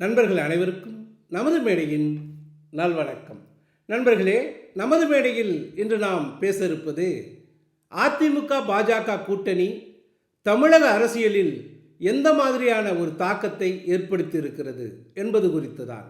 நண்பர்கள் அனைவருக்கும் நமது மேடையின் நல்வணக்கம். நண்பர்களே நமது மேடையில் இன்று நாம் பேச இருப்பது அதிமுக பாஜக கூட்டணி தமிழக அரசியலில் எந்த மாதிரியான ஒரு தாக்கத்தை ஏற்படுத்தியிருக்கிறது என்பது குறித்து தான்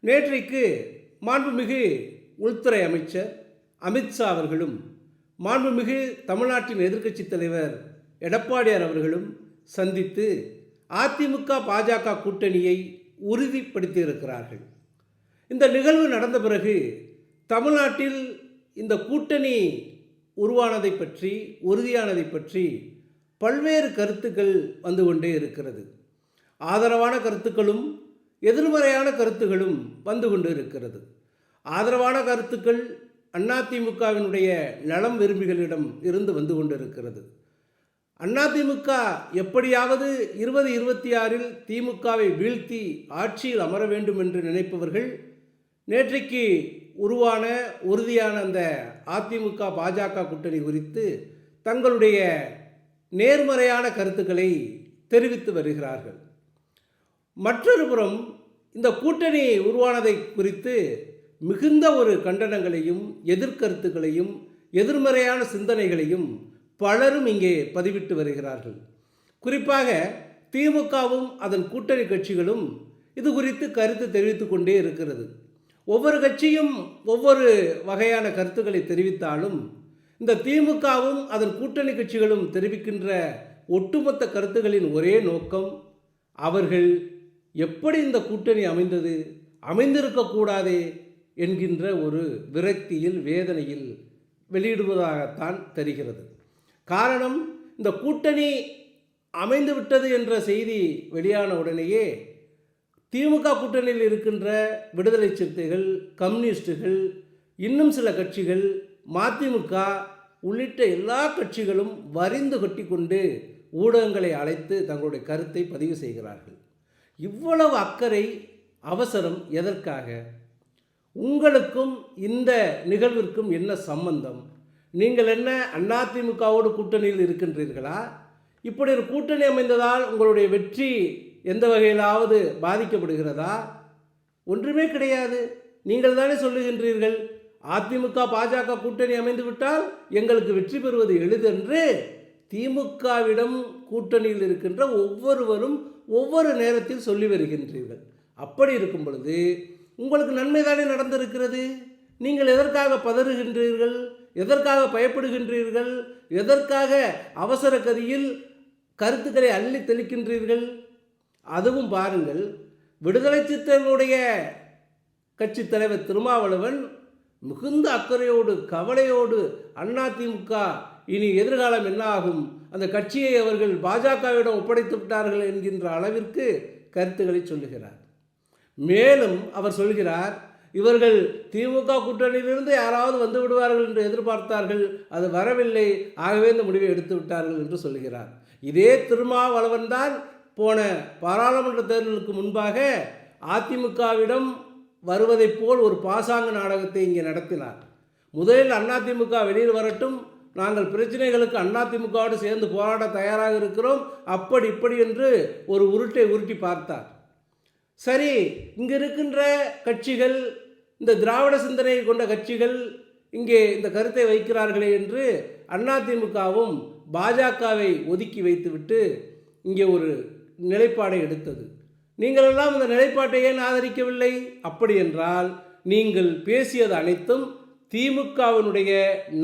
நேற்றைக்கு மாண்புமிகு உள்துறை அமைச்சர் அமித்ஷா அவர்களும் மாண்புமிகு தமிழ்நாட்டின் எதிர்க்கட்சித் தலைவர் எடப்பாடியார் அவர்களும் சந்தித்து அதிமுக பாஜக கூட்டணியை உறுதிப்படுத்தியிருக்கிறார்கள். இந்த நிகழ்வு நடந்த பிறகு தமிழ்நாட்டில் இந்த கூட்டணி உருவானதை பற்றி உறுதியானதை பற்றி பல்வேறு கருத்துக்கள் வந்து கொண்டே இருக்கிறது. ஆதரவான கருத்துக்களும் எதிர்மறையான கருத்துகளும் வந்து கொண்டு இருக்கிறது. ஆதரவான கருத்துக்கள் அதிமுகவினுடைய நலம் விரும்பிகளிடம் இருந்து வந்து கொண்டிருக்கிறது அதிமுக எப்படியாவது இருபது இருபத்தி ஆறில் திமுகவை வீழ்த்தி ஆட்சியில் அமர வேண்டும் என்று நினைப்பவர்கள் நேற்றைக்கு உருவான உறுதியான அந்த அதிமுக பாஜக கூட்டணி குறித்து தங்களுடைய நேர்மறையான கருத்துக்களை தெரிவித்து வருகிறார்கள். மற்றொரு புறம் இந்த கூட்டணி உருவானதை குறித்து மிகுந்த ஒரு கண்டனங்களையும் எதிர்கருத்துக்களையும் எதிர்மறையான சிந்தனைகளையும் பலரும் இங்கே பதிவிட்டு வருகிறார்கள். குறிப்பாக திமுகவும் அதன் கூட்டணி கட்சிகளும் இது குறித்து கருத்து தெரிவித்து கொண்டே இருக்கிறது. ஒவ்வொரு கட்சியும் ஒவ்வொரு வகையான கருத்துக்களை தெரிவித்தாலும் இந்த திமுகவும் அதன் கூட்டணி கட்சிகளும் தெரிவிக்கின்ற ஒட்டுமொத்த கருத்துகளின் ஒரே நோக்கம் அவர்கள் எப்படி இந்த கூட்டணி அமைந்தது அமைந்திருக்கக்கூடாதே என்கின்ற ஒரு விரக்தியில் வேதனையில் வெளியிடுவதாகத்தான் தெரிகிறது. காரணம் இந்த கூட்டணி அமைந்து விட்டது என்ற செய்தி வெளியான உடனேயே திமுக கூட்டணியில் இருக்கின்ற விடுதலை சிறுத்தைகள் கம்யூனிஸ்டுகள் இன்னும் சில கட்சிகள் மதிமுக உள்ளிட்ட எல்லா கட்சிகளும் வரிந்து கொட்டிக்கொண்டு ஊடகங்களை அழைத்து தங்களுடைய கருத்தை பதிவு செய்கிறார்கள். இவ்வளவு அக்கறை அவசரம் எதற்காக? உங்களுக்கும் இந்த நிகழ்விற்கும் என்ன சம்பந்தம்? நீங்கள் என்ன அதிமுகவோடு கூட்டணியில் இருக்கின்றீர்களா? இப்படி ஒரு கூட்டணி அமைந்ததால் உங்களுடைய வெற்றி எந்த வகையிலாவது பாதிக்கப்படுகிறதா? ஒன்றுமே கிடையாது. நீங்கள் தானே சொல்லுகின்றீர்கள் அதிமுக பாஜக கூட்டணி அமைந்து விட்டால் எங்களுக்கு வெற்றி பெறுவது எளிதென்று. திமுகவிடம் கூட்டணியில் இருக்கின்ற ஒவ்வொருவரும் ஒவ்வொரு நேரத்தில் சொல்லி வருகின்றீர்கள். அப்படி இருக்கும் பொழுது உங்களுக்கு நன்மை தானே நடந்திருக்கிறது? நீங்கள் எதற்காக பதறுகின்றீர்கள்? எதற்காக பயப்படுகின்றீர்கள்? எதற்காக அவசர கதியில் கருத்துக்களை அள்ளி தெளிக்கின்றீர்கள்? அதுவும் பாருங்கள். விடுதலை சித்தர்களுடைய கட்சி தலைவர் திருமாவளவன் மிகுந்த அக்கறையோடு கவலையோடு அதிமுக இனி எதிர்காலம் என்ன ஆகும்? அந்த கட்சியை அவர்கள் பாஜகவிடம் ஒப்படைத்து விட்டார்கள் என்கின்ற அளவிற்கு கருத்துக்களை சொல்லுகிறார். மேலும் அவர் சொல்கிறார் இவர்கள் திமுக கூட்டணியிலிருந்து யாராவது வந்து விடுவார்கள் என்று எதிர்பார்த்தார்கள் அது வரவில்லை. ஆகவே இந்த முடிவை எடுத்து விட்டார்கள் என்று சொல்கிறார் இதே திருமாவளவன் தான் போன பாராளுமன்ற தேர்தலுக்கு முன்பாக அதிமுகவிடம் வருவதைப் போல் ஒரு பாசாங்க நாடகத்தை இங்கே நடத்தினார். முதலில் அதிமுக வெளியில் வரட்டும். நாங்கள் பிரச்சனைகளுக்கு அதிமுகவோடு சேர்ந்து போராட தயாராக இருக்கிறோம். அப்படி இப்படி என்று ஒரு உருட்டை உருட்டி பார்த்தார். சரி இங்கே இருக்கின்ற கட்சிகள் இந்த திராவிட சிந்தனை கொண்ட கட்சிகள் இங்கே இந்த கருத்தை வைக்கிறார்களே என்று அதிமுகவும் பாஜகவை ஒதுக்கி வைத்துவிட்டு இங்கே ஒரு நிலைப்பாடை எடுத்தது. நீங்களெல்லாம் இந்த நிலைப்பாட்டை ஏன் ஆதரிக்கவில்லை? அப்படி என்றால் நீங்கள் பேசியது அனைத்தும் திமுகவினுடைய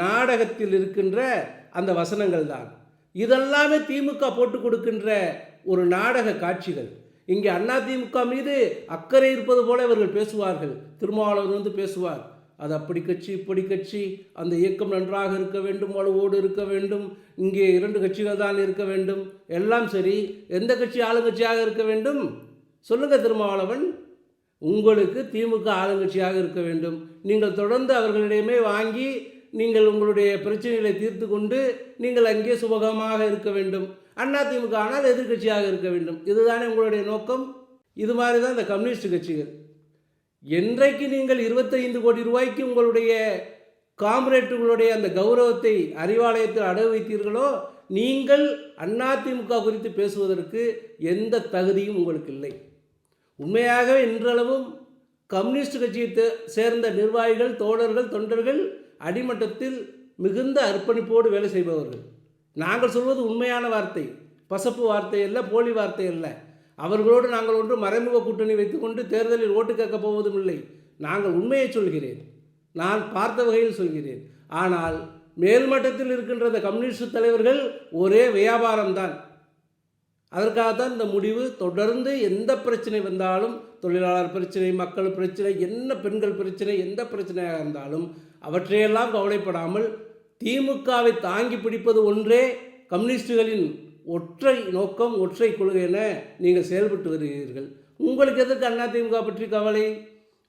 நாடகத்தில் இருக்கின்ற அந்த வசனங்கள் தான் இதெல்லாமே திமுக போட்டு கொடுக்கின்ற ஒரு நாடக காட்சிகள். இங்கே அதிமுக மீது அக்கறை இருப்பது போல இவர்கள் பேசுவார்கள். திருமாவளவர் வந்து பேசுவார். அது அப்படி கட்சி இப்படி கட்சி. அந்த இயக்கம் நன்றாக இருக்க வேண்டும் வலுவோடு இருக்க வேண்டும். இங்கே இரண்டு கட்சிகள் தான் இருக்க வேண்டும். எல்லாம் சரி. எந்த கட்சி ஆளுங்கட்சியாக இருக்க வேண்டும்? சொல்லுங்கள் திருமாவளவன். உங்களுக்கு திமுக ஆளுங்கட்சியாக இருக்க வேண்டும். நீங்கள் தொடர்ந்து அவர்களிடமே வாங்கி நீங்கள் உங்களுடைய பிரச்சனைகளை தீர்த்து கொண்டு நீங்கள் அங்கே சுபகமாக இருக்க வேண்டும். அதிமுக ஆனால் எதிர்க்கட்சியாக இருக்க வேண்டும். இதுதானே உங்களுடைய நோக்கம்? இது மாதிரி தான் இந்த கம்யூனிஸ்ட் கட்சிகள். என்றைக்கு நீங்கள் இருபத்தைந்து கோடி ரூபாய்க்கு உங்களுடைய காம்ரேட்டுகளுடைய அந்த கௌரவத்தை அறிவாலயத்தில் அடகு வைத்தீர்களோ நீங்கள் அதிமுக குறித்து பேசுவதற்கு எந்த தகுதியும் உங்களுக்கு இல்லை. உண்மையாகவே இன்றளவும் கம்யூனிஸ்ட் கட்சியை சேர்ந்த நிர்வாகிகள் தோழர்கள் தொண்டர்கள் அடிமட்டத்தில் மிகுந்த அர்ப்பணிப்போடு வேலை செய்பவர்கள். நாங்கள் சொல்வது உண்மையான வார்த்தை. பசப்பு வார்த்தை அல்ல போலி வார்த்தை அல்ல. அவர்களோடு நாங்கள் ஒன்று மறைமுக கூட்டணி வைத்துக்கொண்டு தேர்தலில் ஓட்டு கேட்கப் போவதும் இல்லை. நாங்கள் உண்மையை சொல்கிறேன். நான் பார்த்த வகையில் சொல்கிறேன். ஆனால் மேல்மட்டத்தில் இருக்கின்ற இந்த கம்யூனிஸ்ட் தலைவர்கள் ஒரே வியாபாரம்தான். அதற்காகத்தான் இந்த முடிவு. தொடர்ந்து எந்த பிரச்சனை வந்தாலும் தொழிலாளர் பிரச்சனை மக்கள் பிரச்சனை என்ன பெண்கள் பிரச்சனை எந்த பிரச்சனையாக இருந்தாலும் அவற்றையெல்லாம் கவலைப்படாமல் திமுகவை தாங்கி பிடிப்பது ஒன்றே கம்யூனிஸ்டுகளின் ஒற்றை நோக்கம் ஒற்றை கொள்கை என நீங்கள் செயல்பட்டு வருகிறீர்கள். உங்களுக்கு எதற்கு அதிமுக பற்றி கவலை?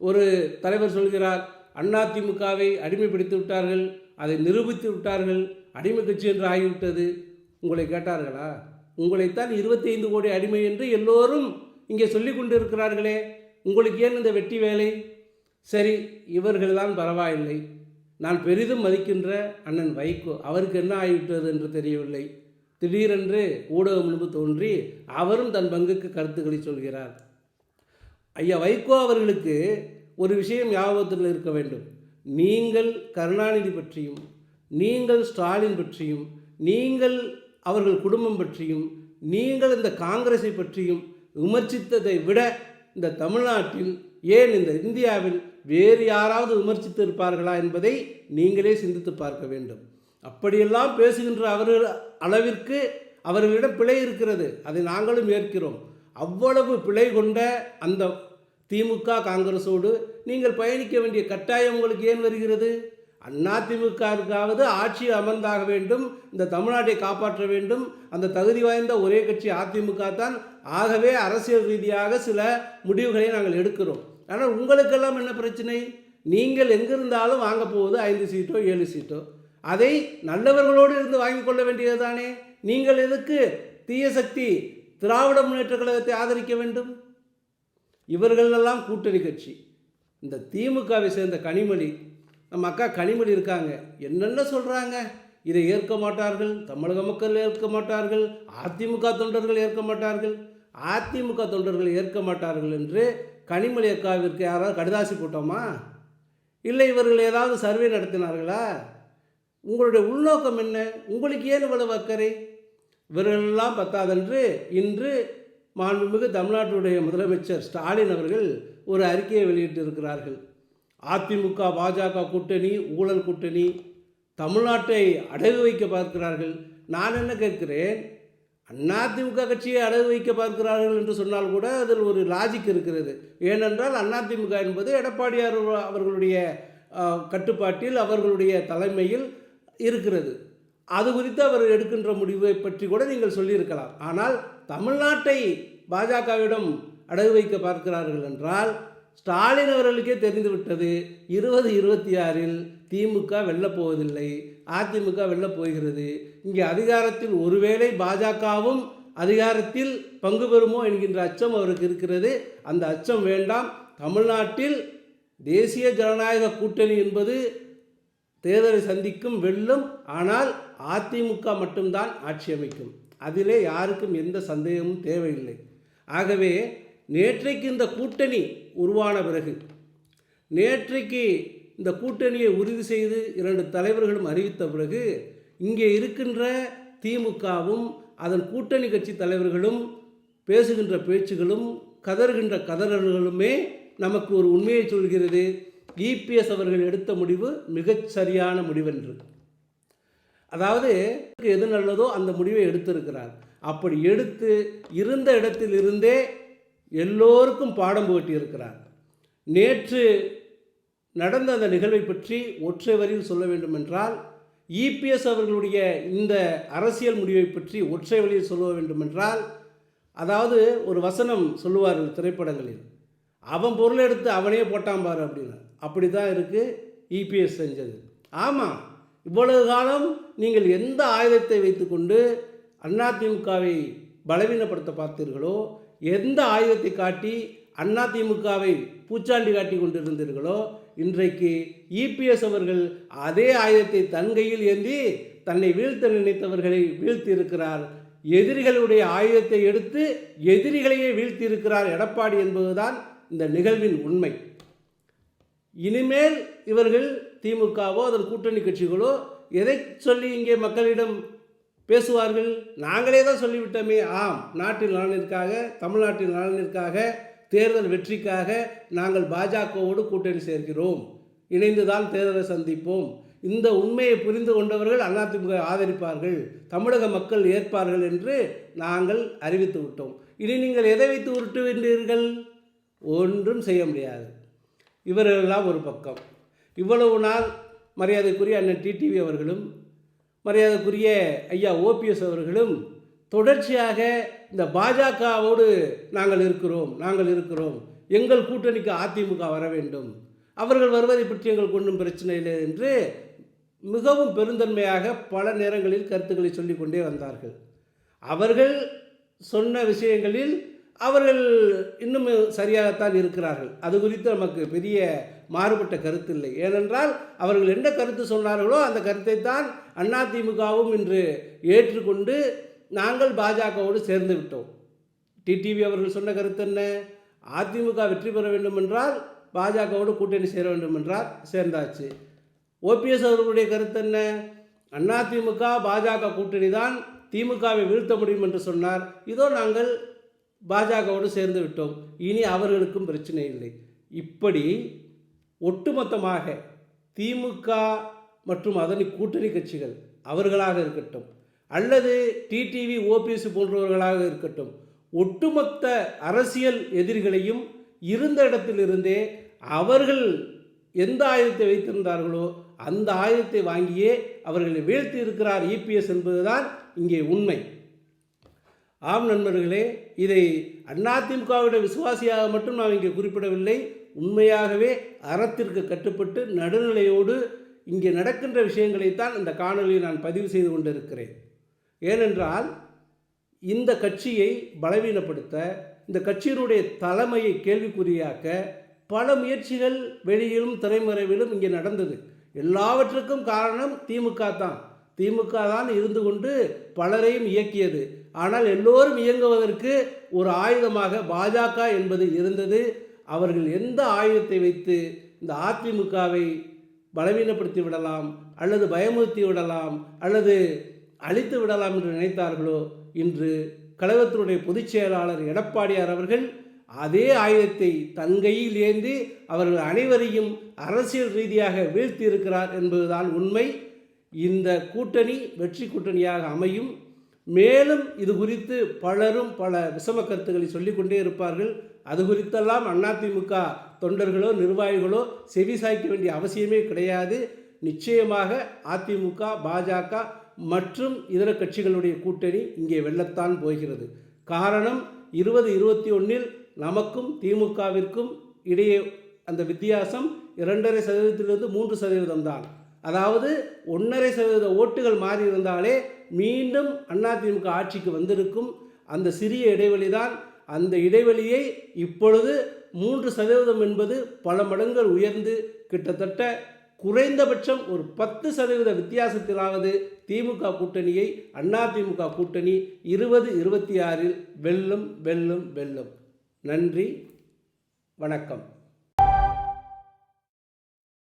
ஒரு தலைவர் சொல்கிறார் அதிமுகவை அடிமைப்படுத்தி விட்டார்கள் அதை நிரூபித்து விட்டார்கள் அடிமை கட்சி என்று ஆகிவிட்டது. உங்களை கேட்டார்களா? உங்களைத்தான் இருபத்தி ஐந்து கோடி அடிமை என்று எல்லோரும் இங்கே சொல்லி கொண்டிருக்கிறார்களே. உங்களுக்கு ஏன் இந்த வெட்டி வேலை? சரி இவர்கள்தான் பரவாயில்லை. நான் பெரிதும் மதிக்கின்ற அண்ணன் வைகோ அவருக்கு என்ன ஆகிவிட்டது என்று தெரியவில்லை. திடீரென்று ஊடகம் முன்பு தோன்றி அவரும் தன் பங்குக்கு கருத்துக்களை சொல்கிறார். ஐயா வைகோ அவர்களுக்கு ஒரு விஷயம் ஞாபகத்தில் இருக்க வேண்டும். நீங்கள் கருணாநிதி பற்றியும் நீங்கள் ஸ்டாலின் பற்றியும் நீங்கள் அவர்கள் குடும்பம் பற்றியும் நீங்கள் இந்த காங்கிரஸை பற்றியும் விமர்சித்ததை விட இந்த தமிழ்நாட்டில் ஏன் இந்த இந்தியாவில் வேறு யாராவது விமர்சித்து இருப்பார்களா என்பதை நீங்களே சிந்தித்து பார்க்க வேண்டும். அப்படியெல்லாம் பேசுகின்ற அவர்கள் அளவிற்கு அவர்களிடம் பிழை இருக்கிறது. அதை நாங்களும் ஏற்கிறோம். அவ்வளவு பிழை கொண்ட அந்த திமுக காங்கிரஸோடு நீங்கள் பயணிக்க வேண்டிய கட்டாயம் உங்களுக்கு ஏன் வருகிறது? அதிமுகவுக்காவது ஆட்சி அமர்ந்தாக வேண்டும். இந்த தமிழ்நாட்டை காப்பாற்ற வேண்டும். அந்த தகுதி வாய்ந்த ஒரே கட்சி அதிமுக தான். ஆகவே அரசியல் ரீதியாக சில முடிவுகளை நாங்கள் எடுக்கிறோம். ஆனால் உங்களுக்கெல்லாம் என்ன பிரச்சனை? நீங்கள் எங்கிருந்தாலும் வாங்க போவது ஐந்து சீட்டோ ஏழு சீட்டோ. அதை நல்லவர்களோடு இருந்து வாங்கிக் கொள்ள வேண்டியது தானே நீங்கள் எதுக்கு தீய சக்தி திராவிட முன்னேற்ற கழகத்தை ஆதரிக்க வேண்டும்? இவர்களெல்லாம் கூட்டணி கட்சி. இந்த திமுகவை சேர்ந்த கனிமொழி நம்ம அக்கா கனிமொழி இருக்காங்க. என்னென்ன சொல்கிறாங்க இதை ஏற்க மாட்டார்கள் தமிழக மக்கள் ஏற்க மாட்டார்கள் அதிமுக தொண்டர்கள் ஏற்க மாட்டார்கள். அதிமுக தொண்டர்கள் ஏற்க மாட்டார்கள் என்று கனிமொழி அக்காவிற்கு யாராவது கடிதாசி போட்டோமா? இல்லை இவர்கள் ஏதாவது சர்வே நடத்தினார்களா? உங்களுடைய உள்நோக்கம் என்ன? உங்களுக்கு ஏன் இவ்வளவு அக்கறை? இவர்களெல்லாம் பத்தாதென்று இன்று மாண்புமிகு தமிழ்நாட்டுடைய முதலமைச்சர் ஸ்டாலின் அவர்கள் ஒரு அறிக்கையை வெளியிட்டிருக்கிறார்கள். அதிமுக பாஜக கூட்டணி ஊழல் கூட்டணி தமிழ்நாட்டை அடகு வைக்க பார்க்கிறார்கள். நான் என்ன கேட்கிறேன்? அதிமுக கட்சியை அடகு வைக்க பார்க்கிறார்கள் என்று சொன்னால் கூட அதில் ஒரு லாஜிக் இருக்கிறது. ஏனென்றால் அதிமுக என்பது எடப்பாடியார் அவர்களுடைய கட்டுப்பாட்டில் அவர்களுடைய தலைமையில் இருக்கிறது. அது குறித்து அவர் எடுக்கின்ற முடிவை பற்றி கூட நீங்கள் சொல்லியிருக்கலாம். ஆனால் தமிழ்நாட்டை பாஜகவிடம் அடகு வைக்க பார்க்கிறார்கள் என்றால் ஸ்டாலின் அவர்களுக்கே தெரிந்துவிட்டது. இருபது இருபத்தி ஆறில் திமுக வெல்லப்போவதில்லை அதிமுக வெளில போகிறது. இங்கே அதிகாரத்தில் ஒருவேளை பாஜகவும் அதிகாரத்தில் பங்கு பெறுமோ என்கின்ற அச்சம் அவருக்கு இருக்கிறது. அந்த அச்சம் வேண்டாம். தமிழ்நாட்டில் தேசிய ஜனநாயக கூட்டணி என்பது தேர்தலை சந்திக்கும் வெல்லும் ஆனால் அதிமுக மட்டும்தான் ஆட்சி அமைக்கும். அதிலே யாருக்கும் எந்த சந்தேகமும் தேவையில்லை. ஆகவே நேற்றைக்கு இந்த கூட்டணி உருவான பிறகு நேற்றைக்கு இந்த கூட்டணியை உறுதி செய்து இரண்டு தலைவர்களும் அறிவித்த பிறகு இங்கே இருக்கின்ற திமுகவும் அதன் கூட்டணி கட்சி தலைவர்களும் பேசுகின்ற பேச்சுகளும் கதறுகின்ற கதறல்களுமே நமக்கு ஒரு உண்மையை சொல்கிறது. இபிஎஸ் அவர்கள் எடுத்த முடிவு மிகச் சரியான முடிவென்று. அதாவது எது நல்லதோ அந்த முடிவை எடுத்திருக்கிறார். அப்படி எடுத்து இருந்த இடத்திலிருந்தே எல்லோருக்கும் பாடம் போட்டியிருக்கிறார் நேற்று நடந்த அந்த நிகழ்வை பற்றி ஒற்றை வரியில் சொல்ல வேண்டுமென்றால் இபிஎஸ் அவர்களுடைய இந்த அரசியல் முடிவை பற்றி ஒற்றை வழியில் சொல்ல வேண்டுமென்றால் அதாவது ஒரு வசனம் சொல்லுவார்கள் திரைப்படங்களில் அவன் பொருளை எடுத்து அவனே போட்டான் பாரு அப்படின்னு அப்படி தான் இருக்குது இபிஎஸ் செஞ்சது. ஆமாம் இவ்வளவு காலம் நீங்கள் எந்த ஆயுதத்தை வைத்துக்கொண்டு அதிமுகவை பலவீனப்படுத்த பார்த்தீர்களோ எந்த ஆயுதத்தை காட்டி அதிமுகவை பூச்சாண்டி காட்டி கொண்டிருந்தீர்களோ இன்றைக்கு இபிஎஸ் அவர்கள் அதே ஆயுதத்தை தன் கையில் ஏந்தி தன்னை வீழ்த்த நினைத்தவர்களை வீழ்த்தி இருக்கிறார் எதிரிகளுடைய ஆயுதத்தை எடுத்து எதிரிகளையே வீழ்த்தியிருக்கிறார் எடப்பாடி என்பதுதான் இந்த நிகழ்வின் உண்மை. இனிமேல் இவர்கள் திமுகவோ அதன் கூட்டணி கட்சிகளோ எதை சொல்லி இங்கே மக்களிடம் பேசுவார்கள்? நாங்களே தான் சொல்லிவிட்டோமே. ஆம் நாட்டின் நலனிற்காக தமிழ்நாட்டின் நலனிற்காக தேர்தல் வெற்றிக்காக நாங்கள் பாஜகவோடு கூட்டணி சேர்க்கிறோம். இணைந்துதான் தேர்தலை சந்திப்போம். இந்த உண்மையை புரிந்து கொண்டவர்கள் அதிமுக ஆதரிப்பார்கள். தமிழக மக்கள் ஏற்பார்கள் என்று நாங்கள் அறிவித்து விட்டோம். இனி நீங்கள் எதை வைத்து உருட்டுகின்றீர்கள்? ஒன்றும் செய்ய முடியாது. இவர்களெல்லாம் ஒரு பக்கம். இவ்வளவு நாள் மரியாதைக்குரிய அண்ணன் டிடிவி அவர்களும் மரியாதைக்குரிய ஐயா ஓபிஎஸ் அவர்களும் தொடர்ச்சியாக இந்த பாஜகவோடு நாங்கள் இருக்கிறோம் நாங்கள் இருக்கிறோம். எங்கள் கூட்டணிக்கு அதிமுக வர வேண்டும். அவர்கள் வருவதை பற்றி எங்களுக்கு ஒன்றும் பிரச்சனை இல்லை என்று மிகவும் பெருந்தன்மையாக பல நேரங்களில் கருத்துக்களை சொல்லிக்கொண்டே வந்தார்கள். அவர்கள் சொன்ன விஷயங்களில் அவர்கள் இன்னும் சரியாகத்தான் இருக்கிறார்கள். அது குறித்து நமக்கு பெரிய மாறுபட்ட கருத்து இல்லை. ஏனென்றால் அவர்கள் என்ன கருத்து சொன்னார்களோ அந்த கருத்தை தான் அதிமுகவும் இன்று ஏற்றுக்கொண்டு நாங்கள் பாஜகவோடு சேர்ந்து விட்டோம். டிடிவி அவர்கள் சொன்ன கருத்து என்ன? அதிமுக வெற்றி பெற வேண்டும் என்றால் பாஜகவோடு கூட்டணி சேர வேண்டும் என்றால் சேர்ந்தாச்சு. ஓபிஎஸ் அவர்களுடைய கருத்து என்ன? அதிமுக பாஜக கூட்டணி தான் திமுகவை வீழ்த்த முடியும் என்று சொன்னார். இதோ நாங்கள் பாஜகவோடு சேர்ந்து விட்டோம். இனி அவர்களுக்கும் பிரச்சனை இல்லை. இப்படி ஒட்டுமொத்தமாக திமுக மற்றும் அதனை கூட்டணி கட்சிகள் அவர்களாக இருக்கட்டும். அல்லது டிடிவி ஓபிஎஸ் போன்றவர்களாக இருக்கட்டும் ஒட்டுமொத்த அரசியல் எதிரிகளையும் இருந்த இடத்திலிருந்தே அவர்கள் எந்த ஆயுதத்தை வைத்திருந்தார்களோ அந்த ஆயுதத்தை வாங்கியே அவர்களை வீழ்த்தி இருக்கிறார் இபிஎஸ் என்பதுதான் இங்கே உண்மை. ஆம் நண்பர்களே இதை அதிமுகவிட விசுவாசியாக மட்டும் நாம் இங்கே குறிப்பிடவில்லை. உண்மையாகவே அறத்திற்கு கட்டுப்பட்டு நடுநிலையோடு இங்கே நடக்கின்ற விஷயங்களைத்தான் இந்த காணொலியை நான் பதிவு செய்து கொண்டிருக்கிறேன். ஏனென்றால் இந்த கட்சியை பலவீனப்படுத்த இந்த கட்சியினுடைய தலைமையை கேள்விக்குறியாக்க பல முயற்சிகள் வெளியிலும் திரைமறைவிலும் இங்கே நடந்தது. எல்லாவற்றுக்கும் காரணம் திமுக தான். திமுக தான் இருந்து கொண்டு பலரையும் இயக்கியது. ஆனால் எல்லோரும் இயங்குவதற்கு ஒரு ஆயுதமாக பாஜக என்பது இருந்தது. அவர்கள் எந்த ஆயுதத்தை வைத்து இந்த அதிமுகவை பலவீனப்படுத்தி விடலாம் அல்லது பயமுறுத்தி விடலாம் அல்லது அழித்து விடலாம் என்று நினைத்தார்களோ இன்று கழகத்தினுடைய பொதுச் செயலாளர் எடப்பாடியார் அவர்கள் அதே ஆயுதத்தை தன் கையில் ஏந்தி அவர்கள் அனைவரையும் அரசியல் ரீதியாக வீழ்த்தி இருக்கிறார் என்பதுதான் உண்மை. இந்த கூட்டணி வெற்றி கூட்டணியாக அமையும். மேலும் இது குறித்து பலரும் பல விஷம கருத்துக்களை சொல்லிக்கொண்டே இருப்பார்கள். அது குறித்தெல்லாம் அதிமுக தொண்டர்களோ நிர்வாகிகளோ செவி சாய்க்க வேண்டிய அவசியமே கிடையாது. நிச்சயமாக அதிமுக பாஜக மற்றும் இதர கட்சிகளுடைய கூட்டணி இங்கே வெல்லத்தான் போகிறது. காரணம் இருபது இருபத்தி ஒன்றில் நமக்கும் திமுகவிற்கும் இடையே அந்த வித்தியாசம் இரண்டரை சதவீதத்திலிருந்து மூன்று சதவீதம் தான். அதாவது ஒன்றரை சதவீத ஓட்டுகள் மாறி இருந்தாலே மீண்டும் அதிமுக ஆட்சிக்கு வந்திருக்கும் அந்த சிறிய இடைவெளி தான் அந்த இடைவெளியை இப்பொழுது மூன்று சதவீதம் என்பது பல மடங்கள் உயர்ந்து கிட்டத்தட்ட குறைந்தபட்சம் ஒரு பத்து சதவீத வித்தியாசத்திலாவது திமுக கூட்டணியை அதிமுக கூட்டணி இருபது இருபத்தி ஆறில் வெல்லும் வெல்லும் வெல்லும். நன்றி வணக்கம்.